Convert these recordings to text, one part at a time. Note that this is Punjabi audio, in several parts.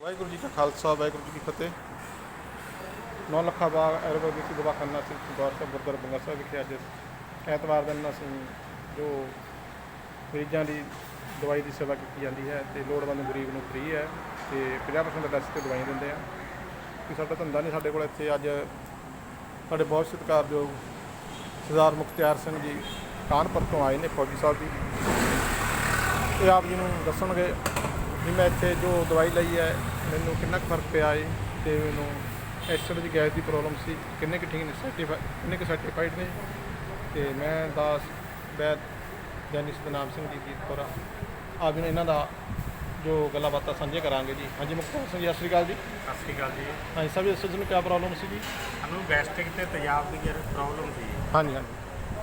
ਵਾਹਿਗੁਰੂ ਜੀ ਕਾ ਖਾਲਸਾ, ਵਾਹਿਗੁਰੂ ਜੀ ਕੀ ਫਤਿਹ। ਨੌ ਲੱਖਾ ਬਾਗ ਆਯੁਰਵੈਦਿਕ ਦਵਾਖਾਨਾ ਸਿੰਘ ਦਰਬਾਰ ਸਾਹਿਬ ਗੁਰਦੁਆਰਾ ਬੰਗਾ ਸਾਹਿਬ ਵਿਖੇ ਅੱਜ ਐਤਵਾਰ ਦਿਨ ਅਸੀਂ ਜੋ ਮਰੀਜ਼ਾਂ ਦੀ ਦਵਾਈ ਦੀ ਸੇਵਾ ਕੀਤੀ ਜਾਂਦੀ ਹੈ ਤੇ ਲੋੜਵੰਦ ਗਰੀਬ ਨੂੰ ਫ੍ਰੀ ਹੈ ਤੇ 50% ਲੈਸ ਤੇ ਦਵਾਈ ਦਿੰਦੇ ਆ। ਕਿ ਸਾਡਾ ਧੰਦਾ ਨਹੀਂ ਸਾਡੇ ਕੋਲ ਇੱਥੇ ਅੱਜ ਸਾਡੇ ਬਹੁਤ ਸਤਿਕਾਰਯੋਗ ਸਰਦਾਰ ਮੁਖਤਿਆਰ ਸਿੰਘ ਜੀ ਕਾਨਪੁਰ ਤੋਂ ਆਏ ਨੇ ਫੌਜੀ ਸਾਹਿਬ ਜੀ। ਇਹ ਆਪ ਜੀ ਨੂੰ ਦੱਸਣਗੇ ਵੀ ਮੈਂ ਇੱਥੇ ਜੋ ਦਵਾਈ ਲਈ ਹੈ ਮੈਨੂੰ ਕਿੰਨਾ ਕੁ ਫ਼ਰਕ ਪਿਆ ਹੈ ਤੇ ਮੈਨੂੰ ਐਸਿਡ ਦੀ ਗੈਸ ਦੀ ਪ੍ਰੋਬਲਮ ਸੀ। ਕਿੰਨੇ ਕੁ ਠੀਕ ਨੇ? ਸਰਟੀਫਾਈ ਕਿੰਨੇ ਕੁ ਸਰਟੀਫਾਈਡ ਨੇ? ਤੇ ਮੈਂ ਦਾਸ ਵੈਦ ਜੈਨੀ ਸਤਨਾਮ ਸਿੰਘ ਜੀ ਜੀਤਪੁਰਾ ਆਪ ਜੀ ਇਹਨਾਂ ਦਾ ਜੋ ਗੱਲਾਂ ਬਾਤਾਂ ਸਾਂਝੇ ਕਰਾਂਗੇ ਜੀ। ਹਾਂਜੀ ਮੁਖਤਾਰ ਸਿੰਘ ਜੀ ਸਤਿ ਸ਼੍ਰੀ ਅਕਾਲ ਜੀ। ਸਤਿ ਸ਼੍ਰੀ ਅਕਾਲ ਜੀ। ਹਾਂਜੀ ਸਭ ਇਸ ਨੂੰ ਕੀ ਪ੍ਰੋਬਲਮ ਸੀ ਜੀ? ਸਾਨੂੰ ਗੈਸਟ੍ਰਿਕ ਤੇ ਤੇਜ਼ਾਬ ਦੀ ਜਿਹੜੀ ਪ੍ਰੋਬਲਮ ਸੀ। ਹਾਂਜੀ ਹਾਂਜੀ।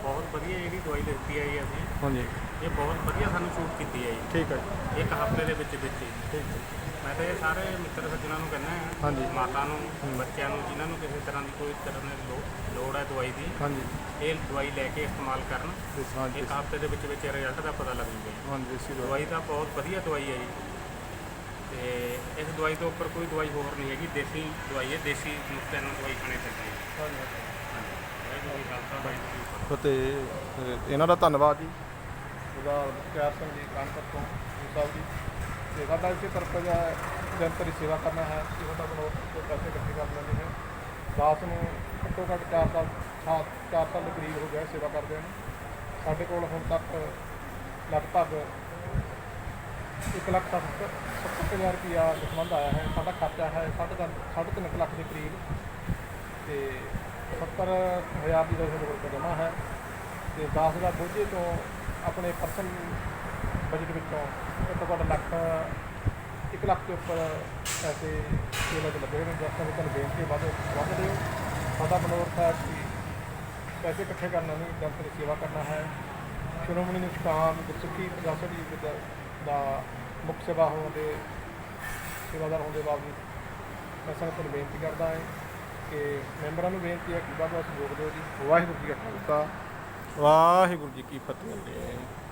ਬਹੁਤ ਵਧੀਆ ਜਿਹੜੀ ਦਵਾਈ ਦਿੱਤੀ ਹੈ ਜੀ ਅਸੀਂ। ਹਾਂਜੀ। ਇਹ ਬਹੁਤ ਵਧੀਆ ਸਾਨੂੰ ਛੂਟ ਕੀਤੀ ਹੈ ਠੀਕ ਹੈ ਜੀ। ਜੀ ਇੱਕ ਹਫ਼ਤੇ ਦੇ ਵਿੱਚ ਵਿੱਚ ਠੀਕ ਹੈ ਤਾਂ ਇਹ ਸਾਰੇ ਮਿੱਤਰ ਸੱਜਣਾਂ ਨੂੰ ਕਹਿੰਦਾ ਹਾਂ ਹਾਂਜੀ। ਮਾਤਾ ਨੂੰ ਬੱਚਿਆਂ ਨੂੰ ਜਿਨ੍ਹਾਂ ਨੂੰ ਕਿਸੇ ਤਰ੍ਹਾਂ ਦੀ ਕੋਈ ਤਰ੍ਹਾਂ ਦੀ ਲੋ- ਲੋੜ ਹੈ ਦਵਾਈ ਦੀ ਹਾਂਜੀ। ਇਹ ਦਵਾਈ ਲੈ ਕੇ ਇਸਤੇਮਾਲ ਕਰਨ। ਹਾਂਜੀ। ਇੱਕ ਹਫ਼ਤੇ ਦੇ ਵਿੱਚ ਵਿੱਚ ਰਿਜ਼ਲਟ ਦਾ ਪਤਾ ਲੱਗ ਜੂਗਾ ਜੀ। ਹਾਂਜੀ ਦਵਾਈ ਦਵਾਈ ਤਾਂ ਬਹੁਤ ਵਧੀਆ ਦਵਾਈ ਹੈ ਜੀ। ਤੇ ਇਸ ਦਵਾਈ ਤੋਂ ਉੱਪਰ ਕੋਈ ਦਵਾਈ ਹੋਰ ਨਹੀਂ ਹੈਗੀ ਦੇਸੀ ਦਵਾਈ ਹੈ ਦੇਸੀ ਨੁਕਤੇ ਨਾਲ ਦਵਾਈ ਖਾਣੀ ਚਾਹੀਦੀ ਹੈ। ਜੀ ਕਾ ਖਾਲਸਾ। ਅਤੇ ਅਹ, ਇਹਨਾਂ ਦਾ ਧੰਨਵਾਦ ਜੀ। ਉਹਦਾ ਪਿਆਰ ਸਿੰਘ ਜੀ ਕਾਨਪੁਰ ਤੋਂ ਜੀ ਸਾਹਿਬ ਜੀ। ਤੇ ਸਾਡਾ ਇਸੇ ਪਰਪਸ ਹੈ ਜਨਤਰੀ ਸੇਵਾ ਕਰਨਾ ਹੈ ਕਿ ਸਾਡਾ ਬਨੋਰ ਪੈਸੇ ਇਕੱਠੇ ਕਰ ਲੈਂਦੇ ਹੈ। ਦਾਸ ਨੂੰ ਘੱਟੋ ਘੱਟ 4 ਸਾਲ 4 ਸਾਲ ਦੇ ਕਰੀਬ ਹੋ ਗਏ ਸੇਵਾ ਕਰਦੇ ਨੂੰ। ਸਾਡੇ ਕੋਲ ਹੁਣ ਤੱਕ ਲਗਭਗ 1 ਲੱਖ ਸੱਤਰ ਸੱਤਰ ਹਜ਼ਾਰ ਰੁਪਇਆ ਦਸਮੰਦ ਆਇਆ ਹੈ। ਸਾਡਾ ਖਰਚਾ ਹੈ ਸਾਢੇ ਤਿੰਨ ਸਾਢੇ ਤਿੰਨ ਕੁ ਲੱਖ ਦੇ ਕਰੀਬ। ਤੇ 70000 ਦੀ ਰਕਮ ਰੁਪਏ ਜਮ੍ਹਾਂ ਹੈ। ਤੇ 10000 ਬੋਝੇ ਤੋਂ ਆਪਣੇ ਪਰਸਨ ਬਜਟ ਵਿੱਚੋਂ ਘੱਟੋ ਘੱਟ ਲੱਖ 1 ਲੱਖ ਦੇ ਉੱਪਰ ਪੈਸੇ ਸੇਵਾ ਦੇ ਲੱਗੇ ਨੇ। ਜਿਸ ਤਰ੍ਹਾਂ ਤੁਹਾਨੂੰ ਬੇਨਤੀ ਹੈ, ਵੱਧ ਵੱਧ ਦਿਓ ਸਾਡਾ ਮਨੋਰਥ ਹੈ ਕਿ ਪੈਸੇ ਇਕੱਠੇ ਕਰਨਾ ਨਹੀਂ, ਜਨਤਾ ਦੀ ਸੇਵਾ ਕਰਨਾ ਹੈ। ਸ਼੍ਰੋਮਣੀ ਨਿਸ਼ਕਾਮ ਗੁਰਸਿੱਖੀ ਪ੍ਰਸ਼ਾਸਨ ਜੀ ਦਾ ਦਾ ਮੁੱਖ ਸੇਵਾ ਹੋਣ ਦੇ, ਸੇਵਾਦਾਰ ਹੋਣ ਦੇ ਬਾਵਜੂਦ ਮੈਂ ਸੰਗਤ ਨੂੰ ਬੇਨਤੀ ਕਰਦਾ ਹਾਂ ਕਿ ਮੈਂਬਰਾਂ ਨੂੰ ਬੇਨਤੀ ਹੈ ਕਿ ਵੱਧ ਵੱਧ ਸਹਿਯੋਗ ਦਿਓ ਜੀ। ਵਾਹਿਗੁਰੂ ਜੀ ਕਾ ਖਾਲਸਾ। ਵਾਹਿਗੁਰੂ ਜੀ ਕੀ ਫਤਿਹ।